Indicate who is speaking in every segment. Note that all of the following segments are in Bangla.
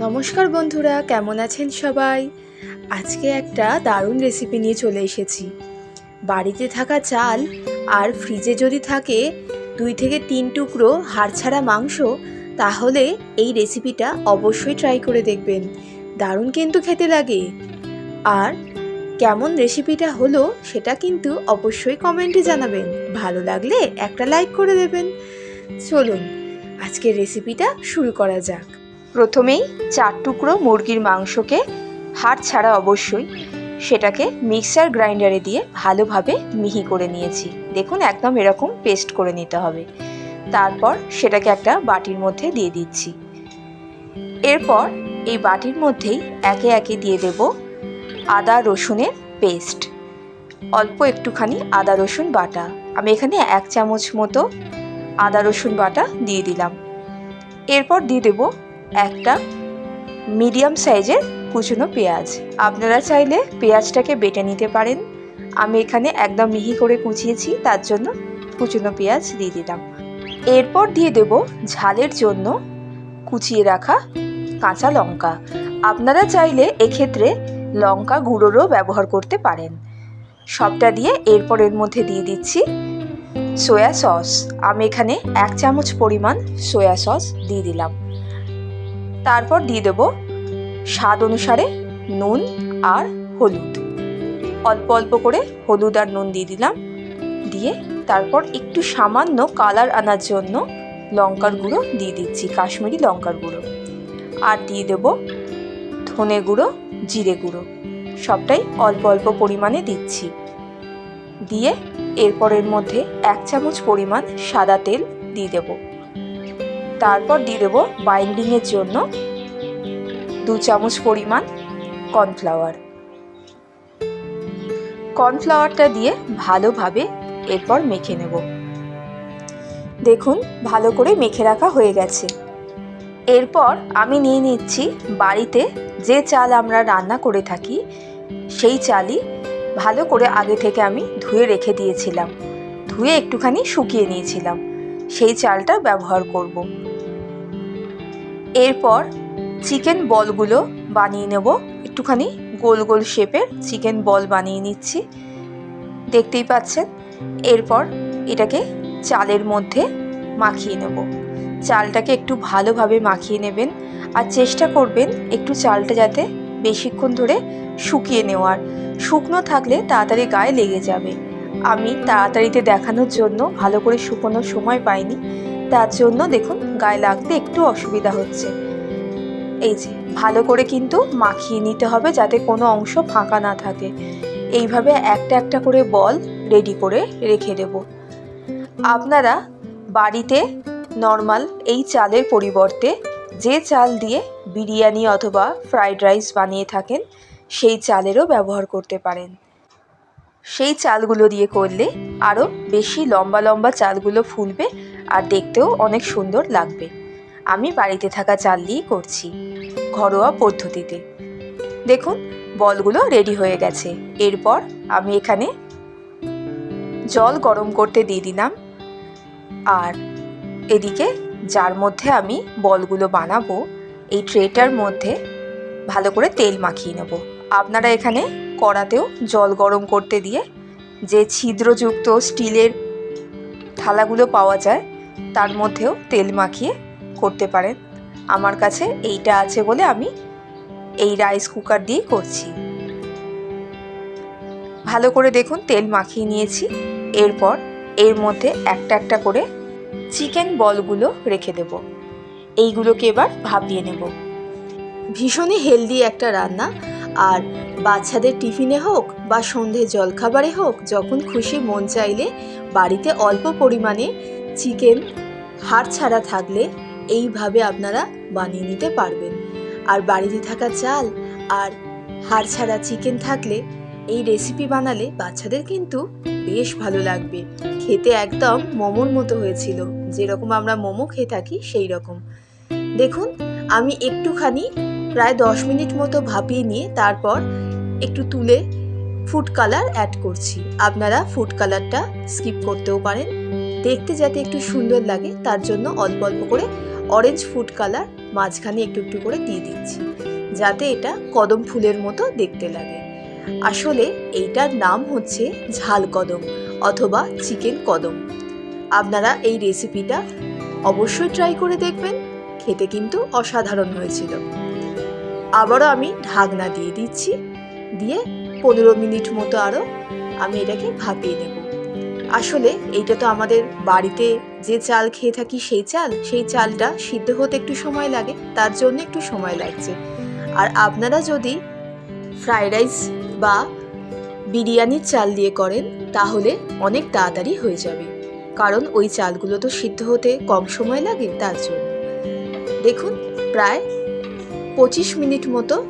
Speaker 1: নমস্কার বন্ধুরা, কেমন আছেন সবাই? আজকে একটা দারুণ রেসিপি নিয়ে চলে এসেছি। বাড়িতে থাকা চাল আর ফ্রিজে যদি থাকে দুই থেকে তিন টুকরো হাড় ছাড়া মাংস, তাহলে এই রেসিপিটা অবশ্যই ট্রাই করে দেখবেন। দারুণ কিন্তু খেতে লাগে। আর কেমন রেসিপিটা হলো সেটা কিন্তু অবশ্যই কমেন্টে জানাবেন। ভালো লাগলে একটা লাইক করে দেবেন। চলুন, আজকের রেসিপিটা শুরু করা যাক। প্রথমেই চার টুকরো মুরগির মাংসকে হাড় ছাড়া অবশ্যই সেটাকে মিক্সার গ্রাইন্ডারে দিয়ে ভালোভাবে মিহি করে নিয়েছি। দেখুন, একদম এরকম পেস্ট করে নিতে হবে। তারপর সেটাকে একটা বাটির মধ্যে দিয়ে দিচ্ছি। এরপর এই বাটির মধ্যেই একে একে দিয়ে দেব আদা রসুনের পেস্ট। অল্প একটুখানি আদা রসুন বাটা। আমি এখানে এক চামচ মতো আদা রসুন বাটা দিয়ে দিলাম। এরপর দিয়ে দেবো একটা মিডিয়াম সাইজের কুচনো পেঁয়াজ। আপনারা চাইলে পেঁয়াজটাকে বেটে নিতে পারেন। আমি এখানে একদম মিহি করে কুচিয়েছি, তার জন্য কুচনো পেঁয়াজ দিয়ে দিলাম। এরপর দিয়ে দেব ঝালের জন্য কুচিয়ে রাখা কাঁচা লঙ্কা। আপনারা চাইলে এক্ষেত্রে লঙ্কা গুঁড়োরও ব্যবহার করতে পারেন। সবটা দিয়ে এরপর এর মধ্যে দিয়ে দিচ্ছি সয়া সস আমি এখানে এক চামচ পরিমাণ সয়া সস দিয়ে দিলাম। তারপর দিয়ে দেব স্বাদ অনুসারে নুন আর হলুদ। অল্প অল্প করে হলুদ আর নুন দিয়ে দিলাম। দিয়ে তারপর একটু সামান্য কালার আনার জন্য লঙ্কার গুঁড়ো দিয়ে দিচ্ছি, কাশ্মীরি লঙ্কার গুঁড়ো। আর দিয়ে দেব ধনে গুঁড়ো, জিরে গুঁড়ো, সবটাই অল্প অল্প পরিমাণে দিচ্ছি। দিয়ে এরপরের মধ্যে এক চামচ পরিমাণ সাদা তেল দিয়ে দেবো। তারপর দিয়ে দেবো বাইন্ডিংয়ের জন্য দু চামচ পরিমাণ কর্নফ্লাওয়ার কর্নফ্লাওয়ারটা দিয়ে ভালোভাবে এরপর মেখে নেব। দেখুন, ভালো করে মেখে রাখা হয়ে গেছে। এরপর আমি নিয়ে নিচ্ছি বাড়িতে যে চাল আমরা রান্না করে থাকি, সেই চালই ভালো করে আগে থেকে আমি ধুয়ে রেখে দিয়েছিলাম। ধুয়ে একটুখানি শুকিয়ে নিয়েছিলাম। সেই চালটা ব্যবহার করব। এরপর চিকেন বলগুলো বানিয়ে নেব। একটুখানি গোল গোল শেপের চিকেন বল বানিয়ে নিচ্ছি। দেখতেই পাচ্ছেন? এরপর এটাকে চালের মধ্যে মাখিয়ে নেব। চালটাকে একটু ভালোভাবে মাখিয়ে নেবেন আর চেষ্টা করবেন একটু চালটা যাতে বেশিক্ষণ ধরে শুকিয়ে নেওয়ার। শুকনো থাকলে তাড়াতাড়ি গায়ে লেগে যাবে। আমি তাড়াতাড়িতে দেখানোর জন্য ভালো করে শুকোনোর সময় পাইনি। তার জন্য দেখুন গায়ে লাগতে একটু অসুবিধা হচ্ছে। এই যে, ভালো করে কিন্তু মাখিয়ে নিতে হবে যাতে কোনো অংশ ফাঁকা না থাকে। এইভাবে একটা একটা করে বল রেডি করে রেখে দেব। আপনারা বাড়িতে নর্মাল এই চালের পরিবর্তে যে চাল দিয়ে বিরিয়ানি অথবা ফ্রাইড রাইস বানিয়ে থাকেন, সেই চালেরও ব্যবহার করতে পারেন। সেই চালগুলো দিয়ে করলে আরও বেশি লম্বা লম্বা চালগুলো ফুলবে আর দেখতেও অনেক সুন্দর লাগবে। আমি বাড়িতে থাকা চাল দিয়েই করছি, ঘরোয়া পদ্ধতিতে। দেখুন, বলগুলো রেডি হয়ে গেছে। এরপর আমি এখানে জল গরম করতে দিয়ে দিলাম। আর এদিকে যার মধ্যে আমি বলগুলো বানাবো, এই ট্রেটার মধ্যে ভালো করে তেল মাখিয়ে নেব। আপনারা এখানে কড়াতেও জল গরম করতে দিয়ে যে ছিদ্রযুক্ত স্টিলের থালাগুলো পাওয়া যায় তার মধ্যেও তেল মাখিয়ে করতে পারেন। আমার কাছে এইটা আছে বলে আমি এই রাইস কুকার দিয়েই করছি। ভালো করে দেখুন, তেল মাখিয়ে নিয়েছি। এরপর এর মধ্যে একটা একটা করে চিকেন বলগুলো রেখে দেব। এইগুলোকে এবার ভাবিয়ে নেব। ভীষণই হেলদি একটা রান্না। আর বাচ্চাদের টিফিনে হোক বা সন্ধে জলখাবারে হোক, যখন খুশি মন চাইলে বাড়িতে অল্প পরিমাণে চিকেন হাড় ছাড়া থাকলে এইভাবে আপনারা বানিয়ে নিতে পারবেন। আর বাড়িতে থাকা চাল আর হাড় ছাড়া চিকেন থাকলে এই রেসিপি বানালে বাচ্চাদের কিন্তু বেশ ভালো লাগবে। খেতে একদম মোমোর মতো হয়েছিল। যেরকম আমরা মোমো খেয়ে থাকি সেই রকম দেখুন, আমি একটুখানি প্রায় দশ মিনিট মতো ভাপিয়ে নিয়ে তারপর একটু তুলে ফুড কালার অ্যাড করছি। আপনারা ফুড কালারটা স্কিপ করতেও পারেন। দেখতে যাতে একটু সুন্দর লাগে, তার জন্য অল্প অল্প করে অরেঞ্জ ফুড কালার মাঝখানে একটু একটু করে দিয়ে দিচ্ছি, যাতে এটা কদম ফুলের মতো দেখতে লাগে। আসলে এইটার নাম হচ্ছে ঝাল কদম অথবা চিকেন কদম। আপনারা এই রেসিপিটা অবশ্যই ট্রাই করে দেখবেন, খেতে কিন্তু অসাধারণ হয়েছিল। আবারও আমি ঢাকনা দিয়ে দিচ্ছি, দিয়ে পনেরো মিনিট মতো আরও আমি এটাকে ভাপিয়ে নেব। আসলে এইটা তো আমাদের বাড়িতে যে চাল খেয়ে থাকি সেই চাল, সেই চালটা সিদ্ধ হতে একটু সময় লাগে, তার জন্য একটু সময় লাগছে। আর আপনারা যদি ফ্রাইড রাইস বা বিরিয়ানির চাল দিয়ে করেন, তাহলে অনেক তাড়াতাড়ি হয়ে যাবে। কারণ ওই চালগুলো তো সিদ্ধ হতে কম সময় লাগে, তার জন্য। দেখুন, প্রায় পঁচিশ মিনিট মতো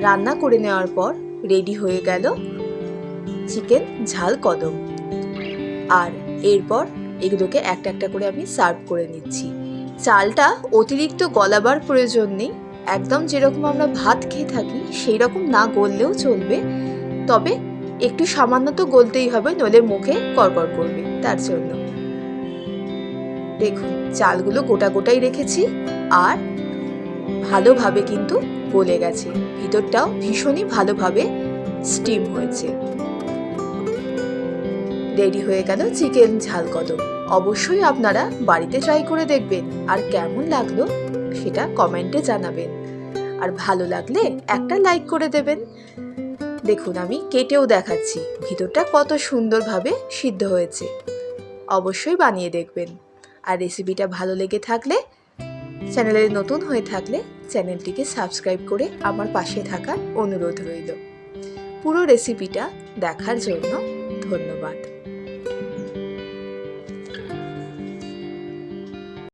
Speaker 1: রান্না করে নেওয়ার পর রেডি হয়ে গেল চিকেন ঝাল কদম। আর এরপর এগুলোকে একটা একটা করে আমি সার্ভ করে নিচ্ছি। চালটা অতিরিক্ত গলাবার প্রয়োজন নেই। একদম যেরকম আমরা ভাত খেয়ে থাকি সেই রকম না গললেও চলবে। তবে একটু সামান্য তো গলতেই হবে, নইলে মুখে কড়কড় করবে, তার জন্য। দেখুন, চালগুলো গোটা গোটাই রেখেছি আর ভালোভাবে কিন্তু গলে গেছে। ভিতরটাও ভীষণই ভালোভাবে স্টিম হয়েছে। রেডি হয়ে গেল চিকেন ঝাল কদম। অবশ্যই আপনারা বাড়িতে ট্রাই করে দেখবেন। আর কেমন লাগল সেটা কমেন্টে জানাবেন। আর ভালো লাগলে একটা লাইক করে দেবেন। দেখুন, আমি কেটেও দেখাচ্ছি। ভিতরটা কত সুন্দরভাবে সিদ্ধ হয়েছে। অবশ্যই বানিয়ে দেখবেন। আর রেসিপিটা ভালো লেগে থাকলে চ্যানেলে নতুন হয়ে থাকলে চ্যানেলটিকে সাবস্ক্রাইব করে আমার পাশে থাকার অনুরোধ রইল। পুরো রেসিপিটা দেখার জন্য ধন্যবাদ।